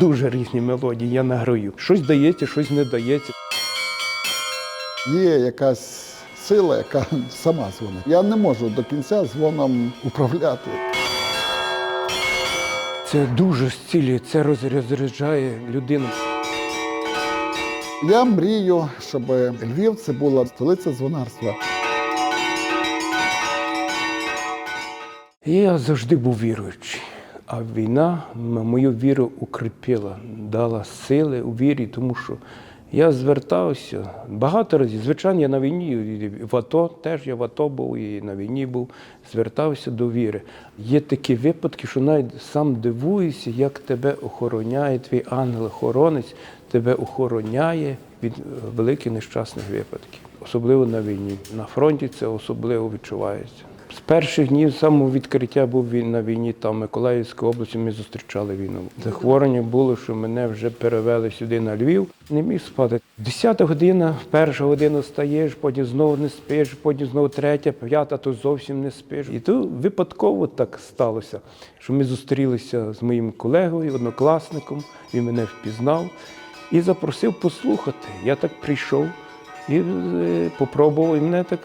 Дуже різні мелодії, я награю. Щось дається, щось не дається. Є якась сила, яка сама дзвонить. Я не можу до кінця дзвоном управляти. Це дуже зцілює, це розряджає людину. Я мрію, щоб Львів це була столиця дзвонарства. Я завжди був віруючий, а війна мою віру укріпила, дала сили у вірі, тому що я звертався багато разів. Звичайно, я на війні, в АТО теж я в АТО був і на війні був, звертався до віри. Є такі випадки, що навіть сам дивуюся, як тебе охороняє твій ангел-охоронець, тебе охороняє від е, великих нещасних випадків, особливо на війні. На фронті це особливо відчувається. З перших днів самого відкриття був він на війні там в Миколаївській області. Ми зустрічали війну. Захворювання було, що мене вже перевели сюди на Львів. Не міг спати. Десята година, перша година встаєш, потім знову не спиш, потім знову третя, п'ята, то зовсім не спиш. І то випадково так сталося, що ми зустрілися з моїм колегою, однокласником. Він мене впізнав і запросив послухати. Я так прийшов. І е, попробував, і мене так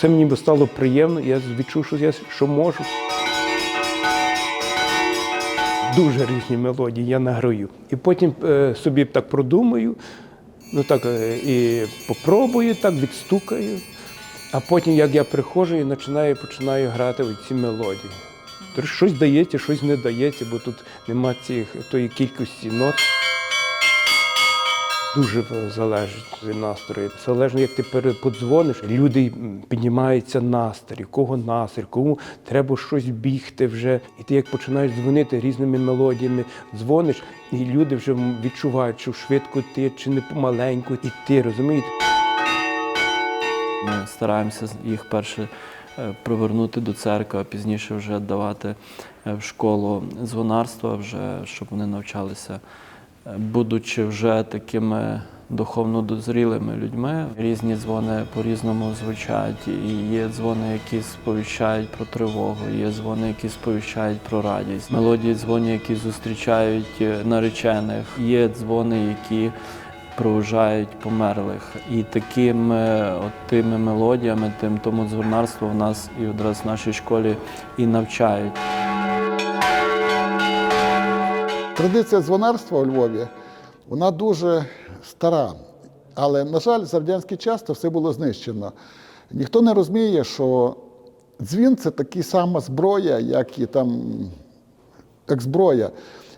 це мені би стало приємно. Я відчув, що я що можу. Дуже різні мелодії я награю. І потім е, собі так продумаю, ну так е, і попробую, так відстукаю. А потім, як я приходжу і починаю, починаю грати ці мелодії. Тобто щось дається, щось не дається, бо тут нема цих, тої кількості нот. Дуже залежить від настрою. Залежно, як ти подзвониш, люди м, піднімається настрій, кого настрій, кому треба щось бігти вже. І ти як починаєш дзвонити різними мелодіями, дзвониш, і люди вже відчувають, що швидко ти чи не помаленьку іти, розумієте? Ми стараємося їх перше е, привернути до церкви, а пізніше вже давати е, в школу дзвонарства, вже щоб вони навчалися, будучи вже такими духовно дозрілими людьми. Різні дзвони по-різному звучать. І є дзвони, які сповіщають про тривогу, є дзвони, які сповіщають про радість. Мелодії дзвонів, які зустрічають е, наречених. Є дзвони, які проважають померлих. І такими от тими мелодіями, тим тому дзвонарство в нас і одразу в нашій школі і навчають. Традиція дзвонарства у Львові вона дуже стара. Але, на жаль, за радянський час то все було знищено. Ніхто не розуміє, що дзвін це така сама зброя, як і там як зброя.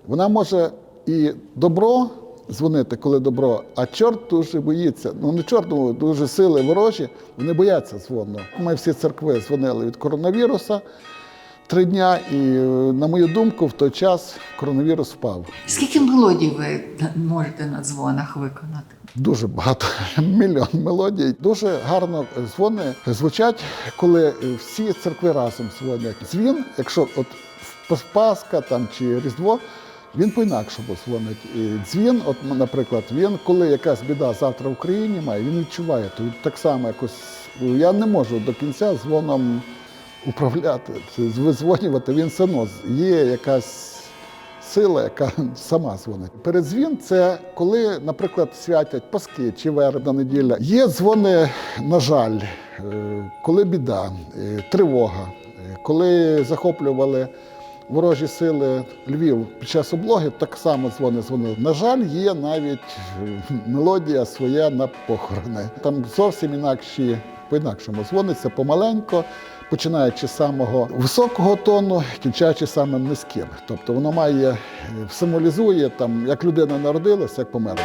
Вона може і добро дзвонити, коли добро, а чорт дуже боїться. Ну не чорт, ну, дуже сили ворожі, вони бояться дзвону. Ми всі церкви дзвонили від коронавіруса три дня, і, е, на мою думку, в той час коронавірус впав. Скільки мелодій ви можете на дзвонах виконати? Дуже багато, мільйон мелодій. Дуже гарно дзвони звучать, коли всі церкви разом дзвонять. Дзвін, якщо от Пасха там чи Різдво, він по-інакшому дзвонить. І дзвін, от, наприклад, він, коли якась біда завтра в Україні має, він відчуває. То так само якось. Я не можу до кінця дзвоном управляти, визвонювати. Він одно є якась сила, яка сама дзвонить. Передзвін це коли, наприклад, святять Паски чи вербна неділя. Є дзвони, на жаль, е, коли біда, е, тривога, е, коли захоплювали. Ворожі сили Львів під час облоги так само дзвони дзвонили. На жаль, є навіть мелодія своя на похорони. Там зовсім інакші, по-інакшому дзвониться помаленько, починаючи з самого високого тону, кінчаючи самим низьким. Тобто воно має е, символізує там, як людина народилася, як померла.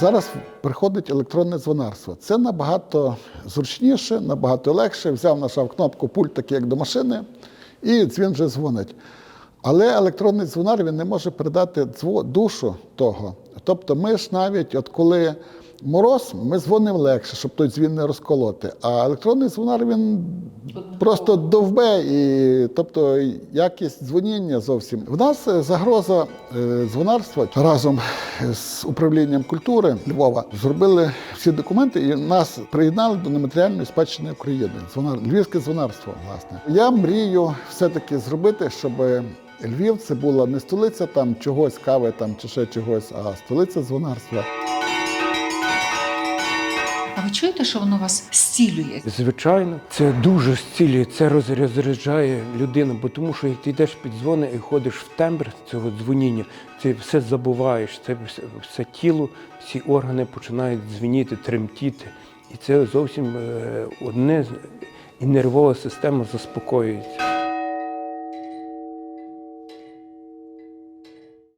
Зараз приходить електронне дзвонарство. Це набагато зручніше, набагато легше. Взяв, нажав кнопку пульт, такий як до машини, і дзвін вже дзвонить. Але електронний дзвонар він не може передати душу того. Тобто, ми ж навіть, от коли мороз, ми дзвонимо легше, щоб той дзвін не розколоти. А електронний дзвонар він просто довбе, і тобто якість дзвоніння зовсім. В нас е, загроза е, дзвонарства разом з управлінням культури Львова зробили всі документи і нас приєднали до нематеріальної спадщини України. Дзвонар, львівське дзвонарство, власне. Я мрію все-таки зробити, щоб Львів це була не столиця там чогось, кави там чи ще чогось, а столиця дзвонарства. Чуєте, що воно вас зцілює? Звичайно, це дуже зцілює, це роз- розряджає людину, бо тому що як ти йдеш під дзвони і ходиш в тембр цього дзвоніння, ти все забуваєш, це все, все тіло, всі органи починають дзвеніти, тремтіти. І це зовсім е, одне і нервова система заспокоюється.